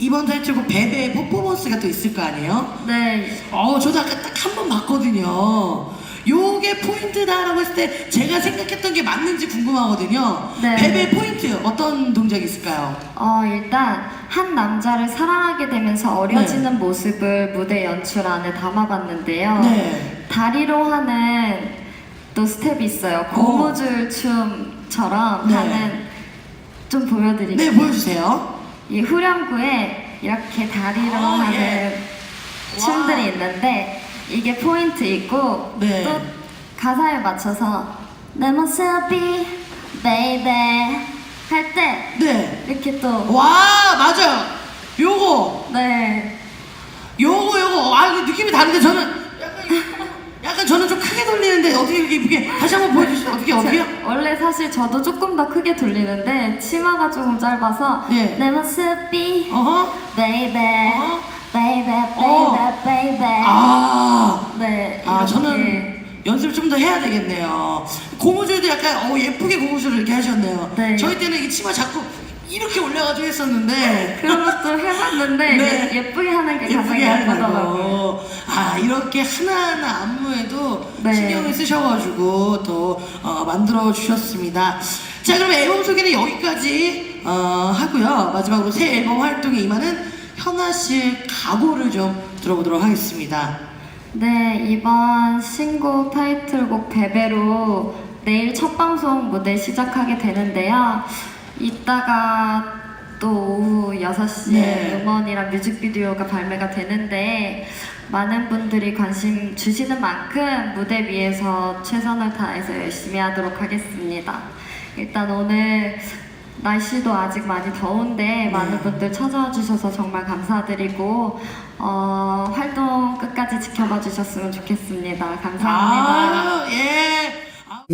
이번 타이틀곡 베베의 퍼포먼스가 또 있을 거 아니에요? 네, 어, 저도 아까 딱 한 번 봤거든요. 요게 포인트다라고 했을 때 제가 생각했던 게 맞는지 궁금하거든요. 네. 베베 포인트 어떤 동작이 있을까요? 어, 일단 한 남자를 사랑하게 되면서 어려지는 모습을 무대 연출 안에 담아봤는데요. 네. 다리로 하는 또 스텝이 있어요. 고무줄 춤처럼 네. 하는 좀 보여드릴게요. 네, 보여주세요. 이 후렴구에 이렇게 다리로 어, 하는 예. 춤들이 와. 있는데 이게 포인트 있고 네. 또 가사에 맞춰서 내 모습이 baby 할 때 네. 이렇게 또 와, 맞아요. 요거, 네. 요거, 요거. 아, 이거 느낌이 다른데 저는 약간, 약간 저는 좀 크게 돌리는데 어떻게 이렇게 이렇게 다시 한번 보여주시죠. 어떻게, 어떻게요? 제- 원래 사실 저도 조금 더 크게 돌리는데 치마가 조금 짧아서 예. 내 모습이 어허. baby 어허. baby 어. baby 아. 네 아, 이렇게. 저는 연습을 좀더 해야 되겠네요. 고무줄도 약간 어, 예쁘게 고무줄을 이렇게 하셨네요. 네. 저희 때는 이 치마 자꾸 이렇게 올려가지고 했었는데 그런 것도 해봤는데 네. 예- 예쁘게 하는 게 가장 예쁘게 예쁘더라고요. 하려고. 아 이렇게 하나하나 안무에도 네. 신경을 쓰셔가지고 또 어, 만들어 주셨습니다. 자 그럼 앨범 소개는 여기까지 어, 하고요. 마지막으로 새 앨범 활동에 임하는 현아 씨의 각오를 좀 들어보도록 하겠습니다. 네, 이번 신곡 타이틀곡 베베로 내일 첫 방송 무대 시작하게 되는데요. 이따가 또 오후 6시에 네. 음원이랑 뮤직비디오가 발매가 되는데 많은 분들이 관심 주시는 만큼 무대 위에서 최선을 다해서 열심히 하도록 하겠습니다. 일단 오늘 날씨도 아직 많이 더운데 많은 분들 찾아와 주셔서 정말 감사드리고 어, 활동 끝까지 지켜봐 주셨으면 좋겠습니다. 감사합니다. 아, 예. 아.